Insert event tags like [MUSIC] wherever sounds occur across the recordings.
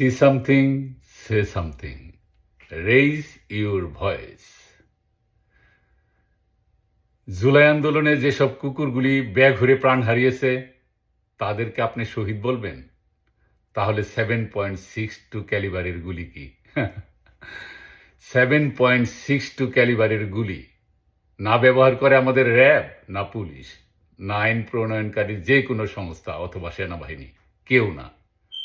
See something, say something. Raise your voice. July আন্দোলনে যেসব কুকুরগুলি bag ঘুরে প্রাণ হারিয়েছে তাদেরকে আপনি শহীদ বলবেন? তাহলে সেভেন পয়েন্ট সিক্স টু ক্যালিবারের গুলি কি? সেভেন পয়েন্ট সিক্স টু ক্যালিবারের গুলি। না ব্যবহার করে আমাদের র্যাব না পুলিশ। না আইন প্রণয়নকারী যে কোনো সংস্থা অথবা সেনাবাহিনী। কেউ না।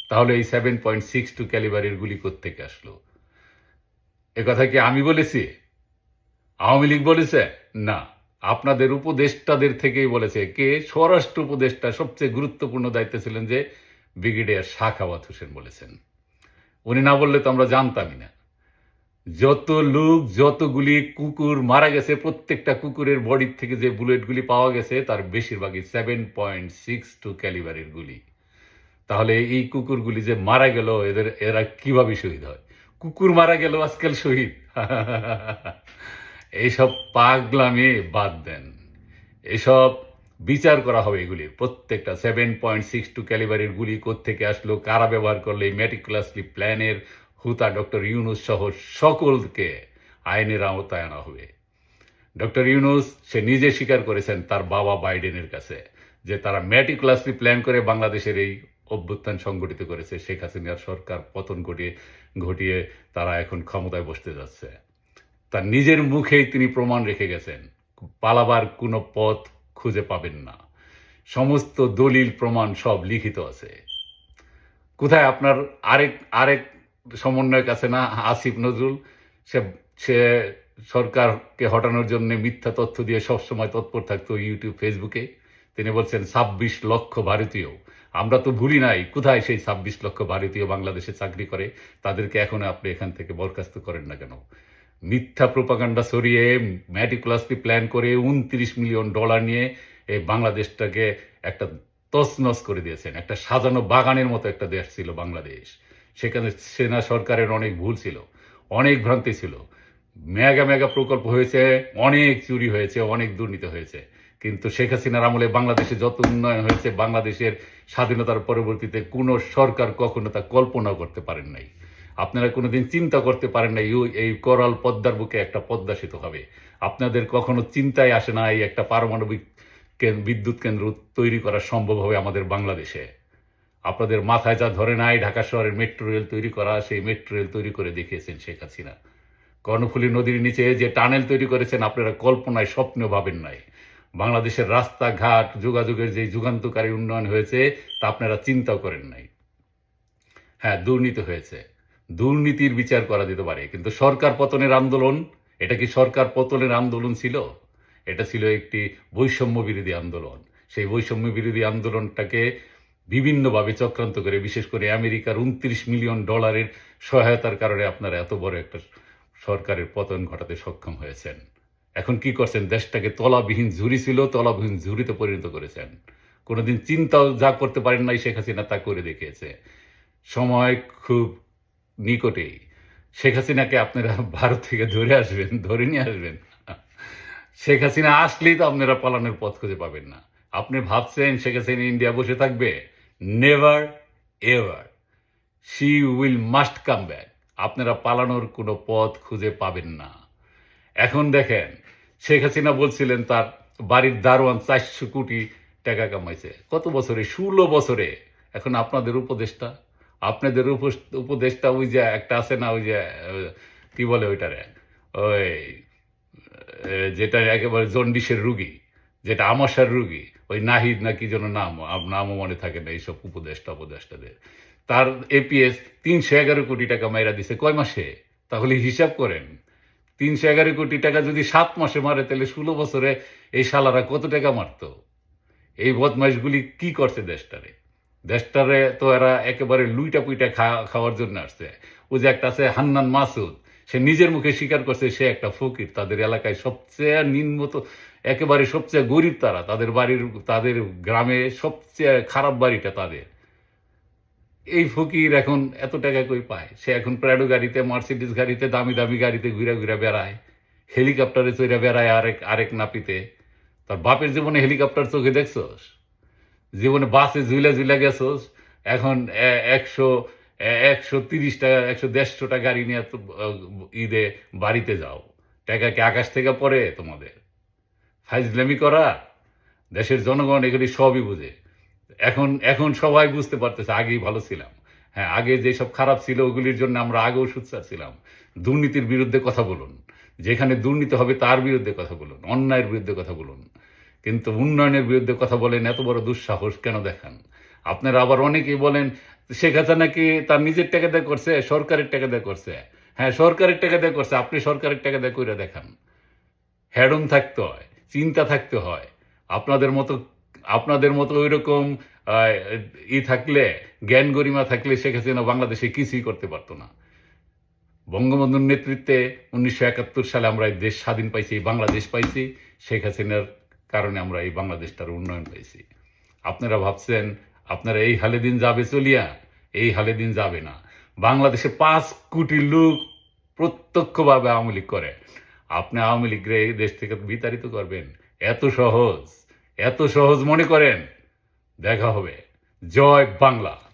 তাহলে এই সেভেন পয়েন্ট সিক্স টু ক্যালিবারের গুলি থেকে আসলো? এ কথা কি আমি বলেছি? আওয়ামী লীগ বলেছে? না। আপনাদের উপদেষ্টাদের থেকেই বলেছে। কে? স্বরাষ্ট্র উপদেষ্টা সবচেয়ে গুরুত্বপূর্ণ দায়িত্বে ছিলেন যে ব্রিগেডিয়ার শাখাওয়াত হোসেন বলেছেন। উনি না বললে তো আমরা জানতামই না। যত লোক, যতগুলি কুকুর মারা গেছে, প্রত্যেকটা কুকুরের বডির থেকে যে বুলেটগুলি পাওয়া গেছে, তার বেশিরভাগই সেভেন পয়েন্ট সিক্স টু ক্যালিবারের গুলি। তাহলে এই কুকুরগুলি যে মারা গেল, এদের, এরা কীভাবে শহীদ হয়? কুকুর মারা গেল, আজকাল শহীদ। [LAUGHS] এইসব পাগলামে বাদ দেন। এসব বিচার করা হবে এগুলি প্রত্যেকটা সেভেন পয়েন্ট সিক্স টু ক্যালিবারের গুলি থেকে আসলো, কারা ব্যবহার করল করলে মেটিকুলাসলি প্ল্যানের হুতা ডক্টর ইউনুস সহ সকলকে আইনের আওতায় আনা হবে। ডক্টর ইউনুস, সে নিজে স্বীকার করেছেন তার বাবা বাইডেনের কাছে, যে তারা মেটিকুলাসলি প্ল্যান করে বাংলাদেশের এই অভ্যুত্থান সংগঠিত করেছে শেখ হাসিনার সরকার, পতন ঘটিয়ে ঘটিয়ে তারা এখন ক্ষমতায় বসতে যাচ্ছে। তার নিজের মুখেই তিনি প্রমাণ রেখে গেছেন, পালাবার কোনো পথ খুঁজে পাবেন না। সমস্ত দলিল, প্রমাণ সব লিখিত আছে। কোথায় আপনার আরেক আরেক সমন্বয়ক আছে না, আসিফ নজরুল? সে সে সরকারকে হটানোর জন্য মিথ্যা তথ্য দিয়ে সবসময় তৎপর থাকতো ইউটিউব, ফেসবুকে। তিনি বলছেন, ছাব্বিশ লক্ষ ভারতীয় আমরা তো ভুলি নাই কোথায় সেই ছাব্বিশ লক্ষ ভারতীয় বাংলাদেশে চাকরি করে? তাদেরকে এখন আপনি এখান থেকে বরখাস্ত করেন না কেন? মিথ্যা প্রোপাগান্ডা সরিয়ে ম্যাটিকুলাসলি প্ল্যান করে উনত্রিশ মিলিয়ন ডলার নিয়ে এই বাংলাদেশটাকে একটা তছনছ করে দিয়েছেন। একটা সাজানো বাগানের মতো একটা দেশ ছিল বাংলাদেশ। সেখানে সেনা সরকারের অনেক ভুল ছিল, অনেক ভ্রান্তি ছিল। মেগা মেগা প্রকল্প হয়েছে, অনেক চুরি হয়েছে, অনেক দুর্নীতি হয়েছে। কিন্তু শেখ হাসিনার আমলে বাংলাদেশে যত উন্নয়ন হয়েছে, বাংলাদেশের স্বাধীনতার পরবর্তীতে কোনো সরকার কখনো তা কল্পনা করতে পারেন নাই। আপনারা কোনোদিন চিন্তা করতে পারেন না ইউ এই করাল পদ্মার বুকে একটা পদ্মা সেতু হবে। আপনাদের কখনো চিন্তায় আসে না এই একটা পারমাণবিক বিদ্যুৎ কেন্দ্র তৈরি করা সম্ভব হবে আমাদের বাংলাদেশে। আপনাদের মাথায় যা ধরে নাই, ঢাকা শহরের মেট্রো রেল তৈরি করা, সেই মেট্রো রেল তৈরি করে দেখিয়েছেন শেখ হাসিনা। কর্ণফুলী নদীর নিচে যে টানেল তৈরি করেছেন, আপনারা কল্পনায় স্বপ্নেও ভাবেন নাই। বাংলাদেশের রাস্তাঘাট, যোগাযোগের যে যুগান্তকারী উন্নয়ন হয়েছে, তা আপনারা চিন্তাও করেন নাই। হ্যাঁ দুর্নীতি হয়েছে। দুর্নীতির বিচার করা যেতে পারে, কিন্তু সরকার পতনের আন্দোলন, এটা কি সরকার পতনের আন্দোলন ছিল? এটা ছিল একটি বৈষম্য বিরোধী আন্দোলন। সেই বৈষম্য বিরোধী আন্দোলনটাকে বিভিন্নভাবে চক্রান্ত করে, বিশেষ করে আমেরিকার উনত্রিশ মিলিয়ন ডলারের সহায়তার কারণে আপনারা এত বড় একটা সরকারের পতন ঘটাতে সক্ষম হয়েছেন। এখন কি করছেন? দেশটাকে তলাবিহীন ঝুরি ছিল, তলাবিহীন ঝুরিতে পরিণত করেছেন। কোনোদিন চিন্তাও যা করতে পারেন নাই, শেখ হাসিনা তা করে দেখিয়েছে। সময় খুব নিকটেই। শেখ হাসিনাকে আপনারা ভারত থেকে ধরে আসবেন, ধরে নিয়ে আসবেন। শেখ হাসিনা আসলেই তো আপনারা পালানোর পথ খুঁজে পাবেন না। আপনি ভাবছেন শেখ হাসিনা ইন্ডিয়া বসে থাকবে? Never ever she will must come back আপনারা পালানোর কোনো পথ খুঁজে পাবেন না। এখন দেখেন, শেখ হাসিনা বলছিলেন তার বাড়ির দারোয়ান চারশো কোটি টাকা কামাইছে। কত বছরে? ষোলো বছরে। এখন আপনাদের উপদেষ্টা? আপনাদের উপ- উপদেষ্টা ওই যে একটা আছে না, ওই যে কি বলে ওইটারে? ওই যেটা একেবারে জন্ডিসের রুগী, যেটা আমাশার রুগী, ওই নাহিদ না কি যেন নাম নামও মনে থাকে না এইসব উপদেষ্টা, উপদেষ্টাদের। তার এপিএস তিনশো এগারো কোটি টাকা মাইরা দিছে। কয় মাসে? তাহলে হিসাব করেন। তিনশো এগারো কোটি টাকা যদি সাত মাসে মারে, তাহলে ষোলো বছরে এই শালারা কত টাকা মারতো? এই বদমাইশগুলি কি করছে দেশটারে? দেশটারে তো এরা একেবারে লুইটা পুইটা খাওয়ার জন্য আসছে। ও যে একটা আছে হান্নান মাসুদ, সে নিজের মুখে স্বীকার করছে সে একটা ফকির, তাদের এলাকায় সবচেয়ে নিম্নত, একেবারে সবচেয়ে গরিব তারা, তাদের বাড়ির, তাদের গ্রামে সবচেয়ে খারাপ বাড়িটা তাদের। এই ফকির এখন এত টাকা কই পায়? সে এখন প্রাডো গাড়িতে মার্সিডিস গাড়িতে, দামি দামি গাড়িতে ঘুরে ঘুরে বেড়ায়, হেলিকপ্টারে চড়ে বেড়ায় আরেক আরেক নাপিতে। তার বাপের জীবনে হেলিকপ্টার চোখে দেখছোস? জীবনে বাসে ঝুলে ঝুলে গেছোস? এখন একশো একশো তিরিশ টাকা, একশো দেড়শোটা গাড়ি নিয়ে ঈদে বাড়িতে যাও। টাকা কি আকাশ থেকে পড়ে তোমাদের? ফাইজলামি করা? দেশের জনগণ এগুলি সবই বুঝে। এখন এখন সবাই বুঝতে পারতেছে, আগেই ভালো ছিলাম। হ্যাঁ আগে যেসব খারাপ ছিল ওগুলির জন্য আমরা আগেও সুচ্চার ছিলাম। দুর্নীতির বিরুদ্ধে কথা বলুন। যেখানে দুর্নীতি হবে তার বিরুদ্ধে কথা বলুন, অন্যায়ের বিরুদ্ধে কথা বলুন। কিন্তু উন্নয়নের বিরুদ্ধে কথা বলেন এত বড় দুঃসাহস কেন দেখান? আপনারা আবার অনেকেই বলেন, শেখ নাকি তার নিজের টাকা দিয়ে করছে, সরকারের টাকা দিয়ে করছে? হ্যাঁ সরকারের টাকা দিয়ে করছে, আপনি সরকারের টাকা দিয়ে করে দেখান। হ্যাডম থাকতে হয়, চিন্তা থাকতে হয়। আপনাদের মতো আপনাদের মতো ওই রকম ই থাকলে, জ্ঞান গরিমা থাকলে শেখ হাসিনা বাংলাদেশে কিছুই করতে পারতো না। বঙ্গবন্ধুর নেতৃত্বে উনিশশো একাত্তর সালে আমরা এই দেশ স্বাধীন পাইছি বাংলাদেশ পাইছি। শেখ হাসিনার কারণে আমরা এই বাংলাদেশটার উন্নয়ন পাইছি। আপনারা ভাবছেন, আপনারা এই হালে দিন যাবে চলিয়া? এই হালে দিন যাবে না। বাংলাদেশে পাঁচ কোটি লোক প্রত্যক্ষভাবে আওয়ামী লীগ করে। আপনি আওয়ামী লীগরে এই দেশ থেকে বিতাড়িত করবেন? এত সহজ। এত সহজ মনে করেন? দেখা হবে। জয় বাংলা।